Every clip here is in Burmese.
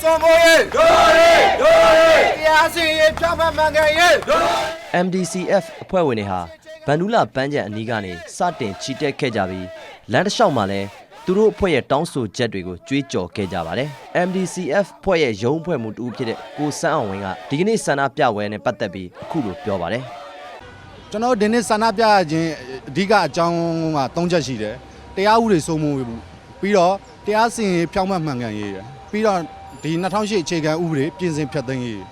စွန်ဖို့ရေးဒိုရေးဒိုရေးတရားစီရင်ဖြောင်းမှန်မှန်ကန်ရေးဒို MDCF အဖွဲ့ဝင်တွေဟာဗန်ဒူးလာပန်းချံအနီးကနေစတင်ချီတက်ခဲ့ကြပြီးလမ်းတစ်လျှောက်မှာလည်းသူတို့အဖွဲ့ရဲ့တောင်းဆိုချက်တွေကိုကြွေးကြော်ခဲ့ကြပါတယ်။ MDCF အဖွဲ့ရဲ့ရုံးအဖွဲ့မှုတူဖြစ်တဲ့ကိုစန်းအောင်ဝင်းကဒီကနေ့ဆန္ဒပြပွဲနဲ့ပတ်သက်ပြီးအခုလိုပြောပါတယ်ကျွန်တော်တို့ဒီနေ့ဆန္ဒပြရခြင်းအဓိကအကြောင်းက၃ချက်ရှိတယ်တရားဥပဒေစိုးမိုးမှုပြီးတော့တရားစီရင်ရေးဖြောင်းမှတ်မှန်ကန်ရေးရယ်ပြီးတော့ ဒီ2008အခြေခံဥပဒေပြင်ဆင်ဖျက်သိမ်းရေး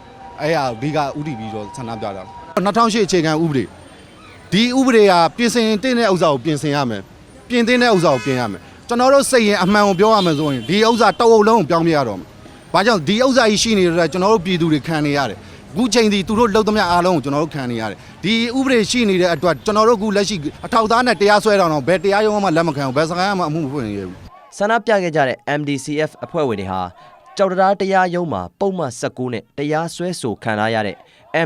အဲ့ဟာအဓိကဥတည်ပြီးတော့ဆန္ဒပြတာ2008အခြေခံဥပဒေဒီဥပဒေကပြင်ဆင်တဲ့ဥစ္စာကိုပြင်ဆင်ရမယ်ပြင်သင့်တဲ့ဥစ္စာကိုပြင်ရမယ်ကျွန်တော်တို့စိတ်ရင်အမှန်ကိုပြောရမယ်ဆိုရင်ဒီဥစ္စာတအုပ်လုံးကိုပြောင်းပြရတော့မယ်ဘာကြောင့်ဒီဥစ္စာကြီးရှိနေတဲ့ကျွန်တော်တို့ပြည်သူတွေခံနေရတယ်အခုချိန်ဒီသူတို့လှုပ်သမျှအားလုံးကိုကျွန်တော်တို့ခံနေရတယ်ဒီဥပဒေရှိနေတဲ့အတွက်ကျွန်တော်တို့အခုလက်ရှိအထောက်အသားနဲ့တရားစွဲတော့တော့ဘယ်တရားရုံးမှလက်မခံဘူးဘယ်စကားမှအမှုမဖွင့်ရဘူး။ဆန္ဒပြခဲ့ကြတဲ့ MDCF အဖွဲ့ဝင်တွေဟာ ကြောက်တရားတရားရုံးမှာပုံမှန်19နဲ့တရားစွဲဆိုခံထားရတဲ့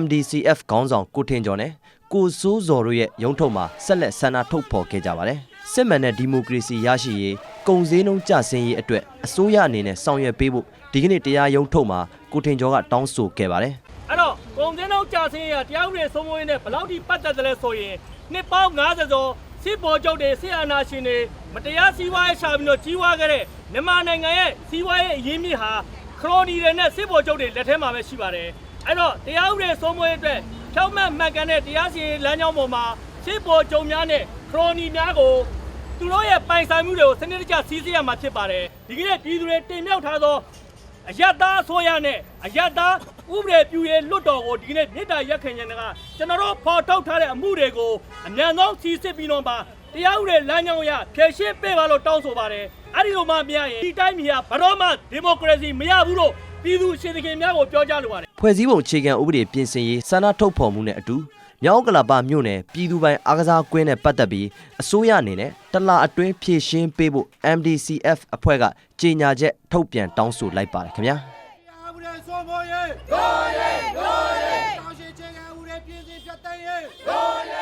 MDCF ခေါင်းဆောင်ကိုထင်ကျော်နဲ့ကိုစိုးစော်တို့ရဲ့ရုံးထုတ်မှာဆက်လက်ဆန္ဒထုတ်ဖော်ခဲ့ကြပါတယ်။စစ်မှန်တဲ့ဒီမိုကရေစီရရှိရေးကုန်စည်နှုန်းကျဆင်းရေးအတွက်အစိုးရအနေနဲ့ဆောင်ရွက်ပေးဖို့ဒီကနေ့တရားရုံးထုတ်မှာကိုထင်ကျော်ကတောင်းဆိုခဲ့ပါတယ်။အဲ့တော့ကုန်စည်နှုန်းကြာဆင်းရတရားဥပဒေစိုးမိုးရေးနဲ့ဘယ်လောက်ထိပတ်သက်တယ်လဲဆိုရင်နှစ်ပေါင်း90ကျော် စစ်ဘော်ချုပ်တွေစစ်အာဏာရှင်တွေမတရားစီးပွားရေးရှာပြီးတော့ကြီးဝါခဲ့တဲ့မြန်မာနိုင်ငံရဲ့စီးပွားရေးအရင်းမြစ်ဟာခရိုနီတွေနဲ့စစ်ဘော်ချုပ်တွေလက်ထဲမှာပဲရှိပါတယ်အဲ့တော့တရားဥပဒေစိုးမိုးရေးအတွက်ဖြောက်မှတ်မှတ်ကန်တဲ့တရားစီရင်လမ်းကြောင်းပေါ်မှာစစ်ဘော်ချုပ်များနဲ့ခရိုနီများကိုသူတို့ရဲ့ပိုင်ဆိုင်မှုတွေကိုစနစ်တကျစီးစိရမှာဖြစ်ပါတယ်ဒီကနေ့ပြည်သူတွေတင်မြှောက်ထားသောအယက်သားအစိုးရနဲ့အယက်သား ဥပဒေပြုရေးလွတ်တော်ကိုဒီကနေ့မြေတားရက်ခင်ခြင်းကကျွန်တော်တို့ဖော်ထုတ်ထားတဲ့အမှုတွေကိုအမြန်ဆုံးစီစစ်ပြီးတော့မှတရားဥပဒေလမ်းကြောင်းအရဖြည့်ရှင်းပေးပါလို့တောင်းဆိုပါတယ်အဲ့ဒီလိုမှမရရင်ဒီတိုင်းပြည်ကဘယ်တော့မှဒီမိုကရေစီမရဘူးလို့ပြည်သူရှင်သခင်များကိုပြောကြားလိုပါတယ်ဖွဲ့စည်းပုံအခြေခံဥပဒေပြင်ဆင်ရေးဆန္ဒထုတ်ဖော်မှုနဲ့အတူမြောက်ကလာပမြို့နယ်ပြည်သူပိုင်အားကစားကွင်းနဲ့ပတ်သက်ပြီးအစိုးရအနေနဲ့တလအတွင်းဖြည့်ရှင်းပေးဖို့ MDCF အဖွဲ့ကကြေညာချက်ထုတ်ပြန်တောင်းဆိုလိုက်ပါတယ်ခင်ဗျာ တရားဥပဒေစွန်ဖို့ရေးဒိုရေးဒိုရေးတောင်းရှိခြင်းကဥပဒေပြင်ဆင်ဖြတ်သိမ်းရေးဒိုရေး